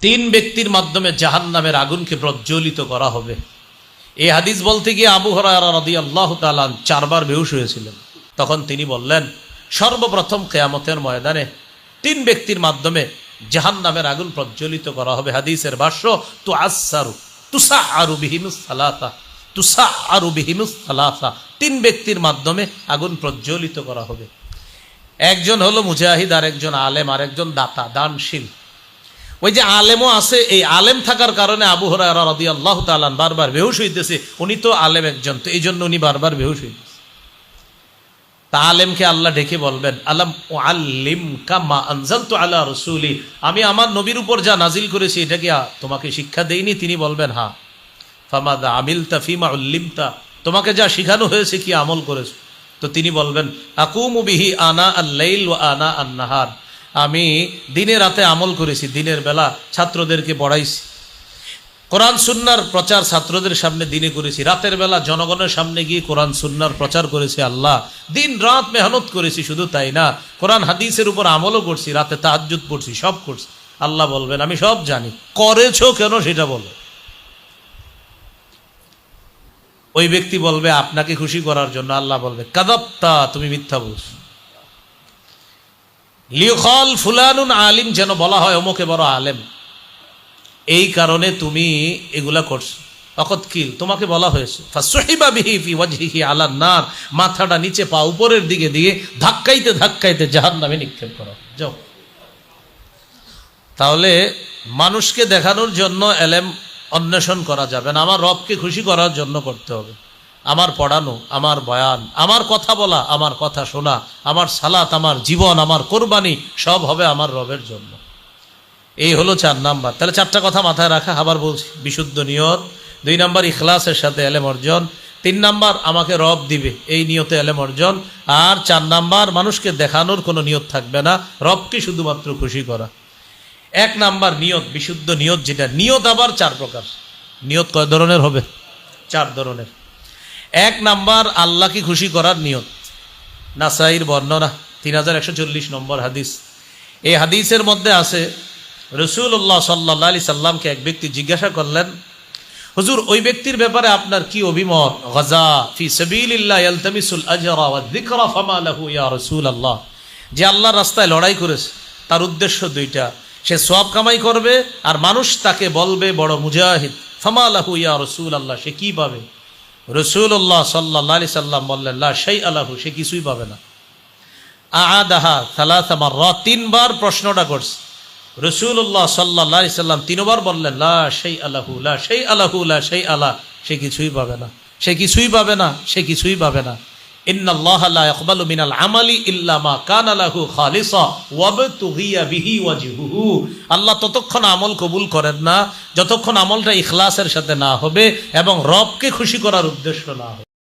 তিন ব্যক্তির মাধ্যমে জাহান নামের আগুনকে প্রজ্বলিত করা হবে। এই হাদিস বলতে গিয়ে আবু হরারদি আল্লাহ তালান চারবার বেহুশ হয়েছিলেন। তখন তিনি বললেন, সর্বপ্রথম কেয়ামতের ময়দানে তিন ব্যক্তির মাধ্যমে জাহান নামের আগুন প্রজ্বলিত করা হবে। হাদিসের ভাষ্য তু আসারু তুসা আরু বিহিমুস সালাতা তুসা আরু বিহিমুস সালাতা। তিন ব্যক্তির মাধ্যমে আগুন প্রজ্বলিত করা হবে। একজন হলো মুজাহিদ আর একজন আলেম আর একজন দাতা, দানশীল। ওই যে আলেমও আছে, এই আলেম থাকার কারণে আবু হরারা রদি আল্লাহ তালান বারবার বেহুশ হইতেছে। উনি তো আলেম একজন, তো এই জন্য উনি বারবার বেহুশ হইতেছে। তা আলেমকে আল্লাহ ডেকে বলবেন, আলম ও আল্লিম কামা আনজাল তো আল্লাহ রসুলি? আমি আমার নবীর উপর যা নাজিল করেছি, এটা কি তোমাকে শিক্ষা দেইনি? তিনি বলবেন হ্যাঁ। ফামাদা আমিলতা ফিমা উল্লিমতা? তোমাকে যা শিখানো হয়েছে, কি আমল করেছ? তো তিনি বলবেন, আকুমু বিহি আনা আল্লাইল ও আনা আন্নাহার। আমি দিনে রাতে আমল করেছি, দিনের বেলা ছাত্রদেরকে পড়াইছি। কোরআন সুন্নার প্রচার ছাত্রদের সামনে দিনে করেছি, রাতের বেলা জনগণের সামনে গিয়ে কোরআন সুন্নার প্রচার করেছি আল্লাহ। দিন রাত মেহনত করেছি, শুধু তাই না, কোরআন হাদিসের উপর আমলও করছি, রাতে তাহাজ্জুদ পড়ছি, সব করছি। আল্লাহ বলবেন, আমি সব জানি। করেছ কেন সেটা বলো। ওই ব্যক্তি বলবে, আপনাকে খুশি করার জন্য আল্লাহ বলবে কাদাপ্তা তুমি মিথ্যা বলছো। লিখল ফুলানুন আলিম যেন বলা হয়, অমুকে বড় আলেম। এই কারণে তুমি এগুলা করছ। অকত কিল তোমাকে বলা হয়েছে, ফাসহিবা বিহি ওয়াজহিহি আলা নার, মাথাটা নিচে পা উপরের দিকে দিয়ে ধাক্কাইতে ধাক্কাইতে জাহান্নামে নিক্ষেপ করো। যাও। তাহলে মানুষকে দেখানোর জন্য এলেম অন্বেষণ করা যাবে না, আমার রবকে খুশি করার জন্য করতে হবে। আমার পড়ানো, আমার বয়ান, আমার কথা বলা, আমার কথা শোনা, আমার সালাত, আমার জীবন, আমার কোরবানি, সব হবে আমার রবের জন্য। এই হলো চার নাম্বার। তাহলে চারটা কথা মাথায় রাখা, আবার বলছি, বিশুদ্ধ নিয়ত। দুই নাম্বার, ইখলাসের সাথে এলেম অর্জন। তিন নাম্বার, আমাকে রব দিবে, এই নিয়তে এলেম অর্জন। আর চার নাম্বার, মানুষকে দেখানোর কোনো নিয়ত থাকবে না, রবকে শুধুমাত্র খুশি করা। এক নাম্বার নিয়ত, বিশুদ্ধ নিয়ত যেটা, নিয়ত আবার চার প্রকার। নিয়ত কয় ধরনের হবে? চার ধরনের। এক নাম্বার আল্লাহকে খুশি করার নিয়ত। নাসাইর বর্ণনা, তিন হাজার একশো চল্লিশ নম্বর হাদিস। এই হাদিসের মধ্যে আছে রসুল্লাহ সাল্লাহ আলি সাল্লামকে এক ব্যক্তি জিজ্ঞাসা করলেন, হুজুর, ওই ব্যক্তির ব্যাপারে আপনার কি অভিমত? গজা, ফি লাহু ইয়া রাসূলুল্লাহ। যে আল্লাহর রাস্তায় লড়াই করেছে, তার উদ্দেশ্য দুইটা। সে সব কামাই করবে আর মানুষ তাকে বলবে, বড় মুজাহিদ, ফামা লাহু ইয়া রসুল আল্লাহ সে কি পাবে? রসুল্লাহ সাল্লা সাল্লাম বললেন সেই আলাহু সে কিছুই পাবে না। আহা থালাথা র তিনবার প্রশ্নটা করছে। রসুল্লাহ সাল্লাহ আলি সাল্লাম তিনবার বললেন, লা সেই আলাহু লা সেই আলাহু লা সেই আলাহ সে কিছুই পাবে না। সে কিছুই পাবে না, সে কিছুই পাবে না। আল্লাহ ততক্ষণ আমল কবুল করেন না, যতক্ষণ আমলটা ইখলাসের সাথে না হবে এবং রবকে খুশি করার উদ্দেশ্য না হবে।